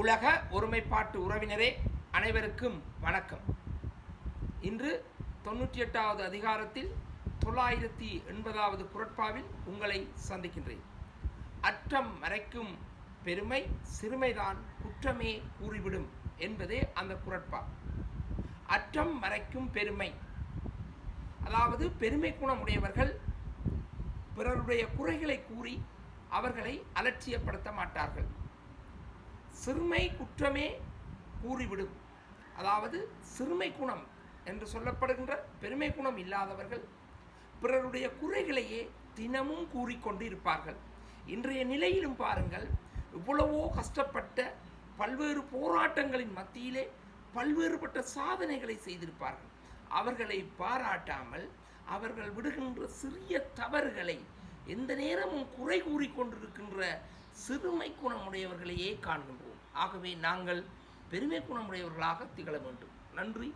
உலக ஒருமைப்பாட்டு உறவினரே அனைவருக்கும் வணக்கம். இன்று தொண்ணூற்றி எட்டாவது அதிகாரத்தில் தொள்ளாயிரத்தி எண்பதாவது குரட்பாவில் உங்களை சந்திக்கின்றேன். அற்றம் மறைக்கும் பெருமை சிறுமைதான் குற்றமே கூறிவிடும் என்பதே அந்த குரட்பா அற்றம் மறைக்கும் பெருமை. அதாவது பெருமை குணமுடையவர்கள் பிறருடைய குறைகளை கூறி அவர்களை அலட்சியப்படுத்த மாட்டார்கள். சிறுமை குற்றமே கூறிவிடும். அதாவது சிறுமை குணம் என்று சொல்லப்படுகின்ற பெருமை குணம் இல்லாதவர்கள் பிறருடைய குறைகளையே தினமும் கூறிக்கொண்டு இருப்பார்கள் இன்றைய நிலையிலும் பாருங்கள் இவ்வளவோ கஷ்டப்பட்ட பல்வேறு போராட்டங்களின் மத்தியிலே பல்வேறுபட்ட சாதனைகளை செய்திருப்பார்கள். அவர்களை பாராட்டாமல் அவர்கள் விடுகின்ற சிறிய தவறுகளை எந்த நேரமும் குறை கூறிக்கொண்டிருக்கின்ற சிறுமை குணமுடையவர்களையே காண்கின்றோம். ஆகவே நாங்கள் பெருமை குணமுடையவர்களாக திகழ வேண்டும். நன்றி.